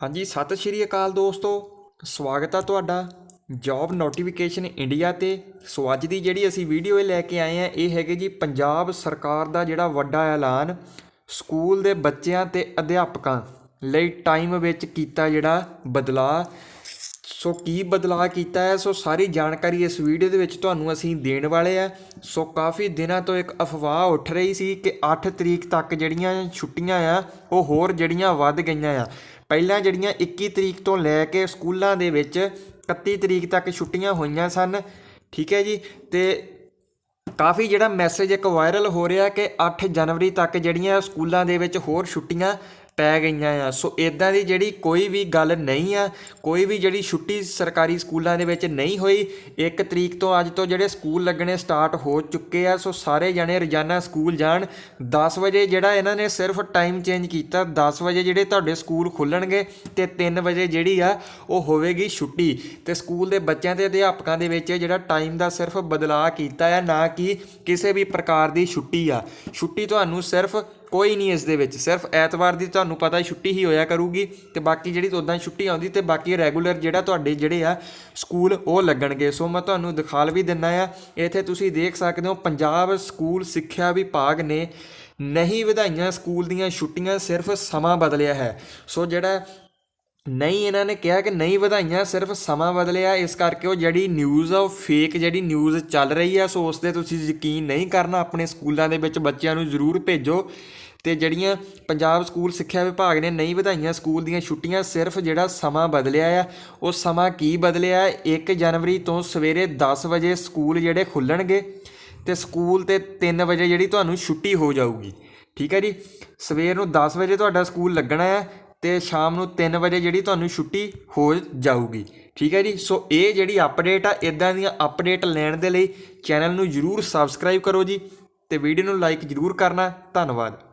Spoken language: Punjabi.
ਹਾਂਜੀ, ਸਤਿ ਸ਼੍ਰੀ ਅਕਾਲ ਦੋਸਤੋ। ਸਵਾਗਤ ਆ ਤੁਹਾਡਾ ਜੌਬ ਨੋਟੀਫਿਕੇਸ਼ਨ ਇੰਡੀਆ ਤੇ। ਸੋ ਅੱਜ ਦੀ ਜਿਹੜੀ ਅਸੀਂ ਵੀਡੀਓ ਇਹ ਲੈ ਕੇ ਆਏ ਆ ਇਹ ਹੈਗੇ ਜੀ ਪੰਜਾਬ ਸਰਕਾਰ ਦਾ ਜਿਹੜਾ ਵੱਡਾ ਐਲਾਨ ਸਕੂਲ ਦੇ ਬੱਚਿਆਂ ਤੇ ਅਧਿਆਪਕਾਂ ਲਈ ਟਾਈਮ ਵਿੱਚ ਕੀਤਾ ਜਿਹੜਾ ਬਦਲਾਅ। ਸੋ ਕੀ ਬਦਲਾਅ ਕੀਤਾ ਹੈ? ਸੋ ਸਾਰੀ ਜਾਣਕਾਰੀ ਇਸ ਵੀਡੀਓ ਦੇ ਵਿੱਚ ਤੁਹਾਨੂੰ ਅਸੀਂ ਦੇਣ ਵਾਲੇ ਆ। ਸੋ ਕਾਫੀ ਦਿਨਾਂ ਤੋਂ ਇੱਕ ਅਫਵਾਹ ਉੱਠ ਰਹੀ ਸੀ ਕਿ 8 ਤਰੀਕ ਤੱਕ ਜਿਹੜੀਆਂ ਛੁੱਟੀਆਂ ਆ, ਉਹ ਹੋਰ ਜਿਹੜੀਆਂ ਵੱਧ ਗਈਆਂ ਆ। ਪਹਿਲਾਂ ਜਿਹੜੀਆਂ 21 ਤਰੀਕ ਤੋਂ ਲੈ ਕੇ ਸਕੂਲਾਂ ਦੇ ਵਿੱਚ 31 ਤਰੀਕ ਤੱਕ ਛੁੱਟੀਆਂ ਹੋਈਆਂ ਸਨ। ਠੀਕ ਹੈ ਜੀ? ਤੇ ਕਾਫੀ ਜਿਹੜਾ ਮੈਸੇਜ ਇੱਕ ਵਾਇਰਲ ਹੋ ਰਿਹਾ ਕਿ 8 ਜਨਵਰੀ ਤੱਕ ਜਿਹੜੀਆਂ ਸਕੂਲਾਂ ਦੇ ਵਿੱਚ ਹੋਰ ਛੁੱਟੀਆਂ ਪੈ ਗਈਆਂ ਆ। ਸੋ ਇਦਾਂ ਦੀ ਜਿਹੜੀ ਕੋਈ ਵੀ ਗੱਲ ਨਹੀਂ ਆ, ਕੋਈ ਵੀ ਜਿਹੜੀ ਛੁੱਟੀ ਸਰਕਾਰੀ ਸਕੂਲਾਂ ਦੇ ਵਿੱਚ ਨਹੀਂ ਹੋਈ 1 ਤਰੀਕ ਤੋਂ ਅੱਜ ਤੋਂ ਜਿਹੜੇ ਸਕੂਲ ਲੱਗਣੇ ਸਟਾਰਟ ਹੋ ਚੁੱਕੇ ਆ, ਸੋ ਸਾਰੇ ਜਣੇ ਰੋਜ਼ਾਨਾ ਸਕੂਲ ਜਾਣ। 10 ਵਜੇ ਜਿਹੜਾ ਇਹਨਾਂ ਨੇ ਸਿਰਫ ਟਾਈਮ ਚੇਂਜ ਕੀਤਾ 10 ਵਜੇ ਜਿਹੜੇ ਤੁਹਾਡੇ ਸਕੂਲ ਖੁੱਲਣਗੇ ਤੇ 3 ਵਜੇ ਜਿਹੜੀ ਆ, ਉਹ ਹੋਵੇਗੀ ਛੁੱਟੀ। ਤੇ ਸਕੂਲ ਦੇ ਬੱਚਿਆਂ ਤੇ ਅਧਿਆਪਕਾਂ ਦੇ ਵਿੱਚ ਜਿਹੜਾ ਟਾਈਮ ਦਾ ਸਿਰਫ ਬਦਲਾਅ ਕੀਤਾ ਹੈ ਨਾ ਕਿ ਕਿਸੇ ਵੀ ਪ੍ਰਕਾਰ ਦੀ ਛੁੱਟੀ ਆ। ਛੁੱਟੀ ਤੁਹਾਨੂੰ ਸਿਰਫ ਕੋਈ ਨਹੀਂ ਇਸ ਦੇ ਵਿੱਚ। ਸਿਰਫ ਐਤਵਾਰ ਦੀ ਤੁਹਾਨੂੰ ਪਤਾ ਹੀ ਛੁੱਟੀ ਹੀ ਹੋਇਆ ਕਰੂਗੀ ਤੇ ਬਾਕੀ ਜਿਹੜੀ ਉਦਾਂ ਛੁੱਟੀ ਆਉਂਦੀ ਤੇ ਬਾਕੀ ਰੈਗੂਲਰ ਜਿਹੜਾ ਤੁਹਾਡੇ ਜਿਹੜੇ ਆ ਸਕੂਲ ਉਹ ਲੱਗਣਗੇ। ਸੋ ਮੈਂ ਤੁਹਾਨੂੰ ਦਿਖਾਲ ਵੀ ਦਿੰਨਾ ਆ, ਇੱਥੇ ਤੁਸੀਂ ਦੇਖ ਸਕਦੇ ਹੋ ਪੰਜਾਬ ਸਕੂਲ ਸਿੱਖਿਆ ਵਿਭਾਗ ਨੇ ਨਹੀਂ ਵਧਾਈਆਂ ਸਕੂਲ ਦੀਆਂ ਛੁੱਟੀਆਂ, ਸਿਰਫ ਸਮਾਂ ਬਦਲਿਆ ਹੈ। ਸੋ ਜਿਹੜਾ ਨਹੀਂ, ਇਹਨਾਂ ਨੇ ਕਿਹਾ ਕਿ ਨਹੀਂ ਵਧਾਈਆਂ, ਸਿਰਫ ਸਮਾਂ ਬਦਲਿਆ। ਇਸ ਕਰਕੇ ਉਹ ਜਿਹੜੀ ਨਿਊਜ਼ ਆ, ਉਹ ਫੇਕ ਜਿਹੜੀ ਨਿਊਜ਼ ਚੱਲ ਰਹੀ ਆ, ਸੋ ਉਸ ਤੇ ਤੁਸੀਂ ਯਕੀਨ ਨਹੀਂ ਕਰਨਾ, ਆਪਣੇ ਸਕੂਲਾਂ ਦੇ ਵਿੱਚ ਬੱਚਿਆਂ ਨੂੰ ਜ਼ਰੂਰ ਭੇਜੋ। ਤੇ ਜਿਹੜੀਆਂ ਪੰਜਾਬ ਸਕੂਲ ਸਿੱਖਿਆ ਵਿਭਾਗ ਨੇ ਨਹੀਂ ਵਧਾਈਆਂ ਸਕੂਲ ਦੀਆਂ ਛੁੱਟੀਆਂ, ਸਿਰਫ ਜਿਹੜਾ ਸਮਾਂ ਬਦਲਿਆ ਆ, ਉਹ ਸਮਾਂ ਕੀ ਬਦਲਿਆ? ਹੈ 1 ਜਨਵਰੀ ਤੋਂ ਸਵੇਰੇ 10 ਵਜੇ ਸਕੂਲ ਜਿਹੜੇ ਖੁੱਲਣਗੇ, ਤੇ ਸਕੂਲ ਤੇ 3 ਵਜੇ ਜਿਹੜੀ ਤੁਹਾਨੂੰ ਛੁੱਟੀ ਹੋ ਜਾਊਗੀ। ਠੀਕ ਹੈ ਜੀ? ਸਵੇਰ ਨੂੰ 10 ਵਜੇ ਤੁਹਾਡਾ ਸਕੂਲ ਲੱਗਣਾ ਹੈ ਤੇ ਸ਼ਾਮ ਨੂੰ 3 ਵਜੇ ਜਿਹੜੀ ਤੁਹਾਨੂੰ ਛੁੱਟੀ ਹੋ ਜਾਊਗੀ। ਠੀਕ ਹੈ ਜੀ? ਸੋ ਇਹ ਜਿਹੜੀ ਅਪਡੇਟ ਆ ਇਦਾਂ ਦੀਆਂ ਅਪਡੇਟ ਲੈਣ ਦੇ ਲਈ ਚੈਨਲ ਨੂੰ ਜਰੂਰ ਸਬਸਕ੍ਰਾਈਬ ਕਰੋ ਜੀ ਤੇ ਵੀਡੀਓ ਨੂੰ ਲਾਈਕ ਜਰੂਰ ਕਰਨਾ। ਧੰਨਵਾਦ।